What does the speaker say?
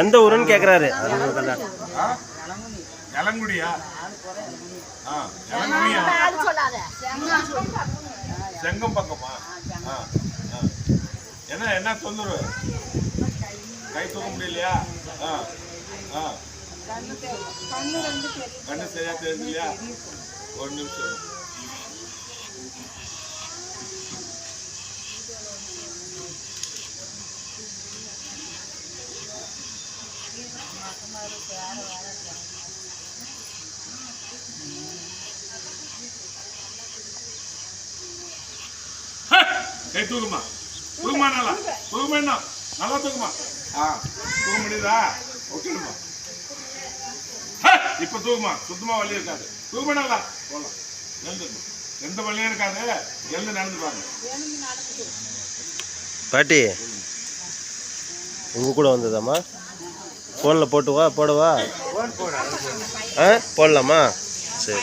எந்த ஊருன்னு கேட்குறாரு இளங்குடியா? ஆ இளங்குடியா? அது சொல்லாத செங்கம் பக்கமா? ஆ ஆ. என்ன என்ன தொந்தரவு? கை தூக்க முடியலையா? ஆ ஆ. கண்ணு சரியா தெரியலையா ஒரு நிமிஷம். கை தூக்குமா தூக்குமா நல்லா. தூக்குமா என்ன? நல்லா தூக்குமா ஆ தூக்க முடியுதா ஓகேமா இப்ப தூக்குமா சுத்தமா வழி இருக்காது. தூக்குமா நல்லா? போலாம். எழுந்துருமா. எந்த வலியும் இருக்காது. எழுந்து நடந்து பாருங்க. பாட்டி உங்க கூட வந்ததாம்மா? ஃபோனில் போட்டுவா போடவா? ஆ போடலாமா? சரி.